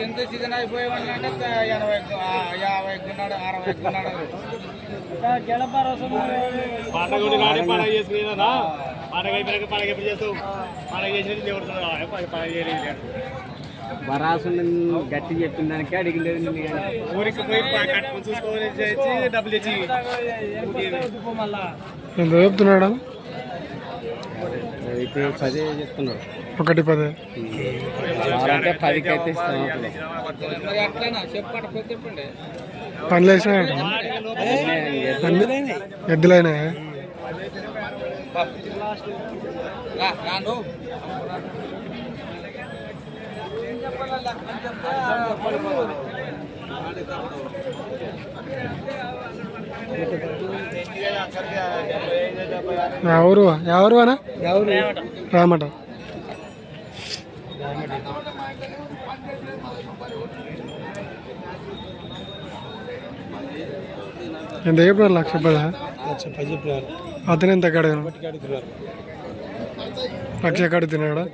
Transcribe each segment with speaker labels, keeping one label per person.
Speaker 1: ఎంత సీజన్ అయిపోయేవాళ్ళు అంటే ఎనభై యాభై ఎగ్గున్నాడు అరవై ఎగ్గున్నాడు
Speaker 2: పండగ ఉండి కానీ పండగ చేసుకునేదా పండగ అయిపోయాక పండగ ఎప్పుడు చేస్తావు పండగ చేసినట్టు పండగ చేయలేదు
Speaker 3: వరాసు గట్టి చెప్పిన దానికి అడిగిలేదు.
Speaker 2: ఊరికి పోయి డబ్బులు
Speaker 4: ఎంత చెప్తున్నాడా
Speaker 3: అయితే పదే చెప్తున్నాడు
Speaker 4: ఒకటి పదే.
Speaker 3: అంటే పదికి అయితే ఇస్తాను
Speaker 4: పనులు వేసినాయట? ఎద్దులైనా
Speaker 1: రా రాను
Speaker 4: ఎవరు ఎవరు అనా రామట. ఎంత చెప్పినారు లక్ష పదా అతను ఎంత కడగను లక్ష కడుతున్నాడా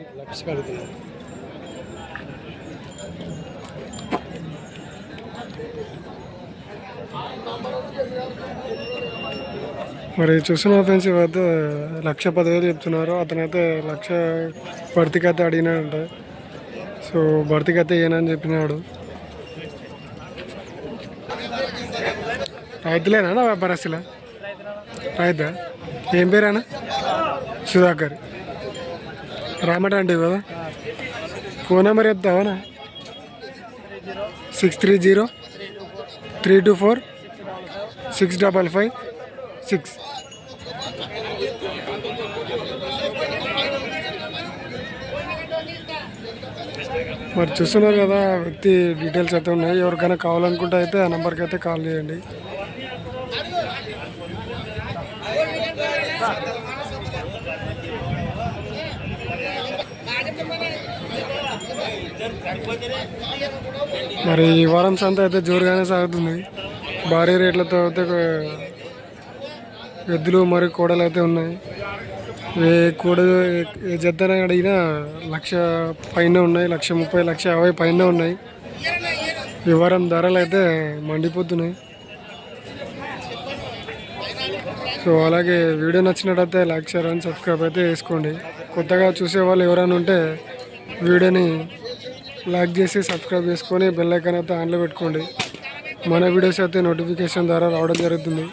Speaker 4: మరి చూస్తున్న ఫ్రెండ్స్ ఇవైతే లక్ష పదివేలు చెప్తున్నారు. అతనైతే లక్ష భర్తీకి అయితే అడిగినాడంట. సో భర్తీకి అయితే ఏనని చెప్పినాడు. రైతులేనా నా వ్యాపారస్తులా? రైతా? ఏం పేరేనా సుధాకర్. రామట అంటే కదా? Phone number చెప్తావానా six three zero three two four six double five six. మరి చూస్తున్నారు కదా ఆ వ్యక్తి డీటెయిల్స్ అయితే ఉన్నాయి. ఎవరికైనా కావాలనుకుంటే అయితే ఆ నెంబర్కి అయితే కాల్ చేయండి. మరి ఈ వారం సంత అయితే జోరుగానే సాగుతుంది. భారీ రేట్లతో అయితే ఎద్దులు మరియు కోడలు అయితే ఉన్నాయి. ఏ కోడ ఏ జద్దన అడిగినా లక్ష పైన ఉన్నాయి. లక్ష ముప్పై లక్ష యాభై పైన ఉన్నాయి. వివరం ధరలు అయితే మండిపోతున్నాయి. సో అలాగే వీడియో నచ్చినట్టయితే లైక్ షేర్ అని సబ్స్క్రైబ్ అయితే చేసుకోండి. కొత్తగా చూసే వాళ్ళు ఎవరైనా ఉంటే వీడియోని లైక్ చేసి సబ్స్క్రైబ్ చేసుకొని బెల్ ఐకాన్ అయితే ఆన్లో పెట్టుకోండి. మన వీడియోస్ అయితే నోటిఫికేషన్ ద్వారా రావడం జరుగుతుంది.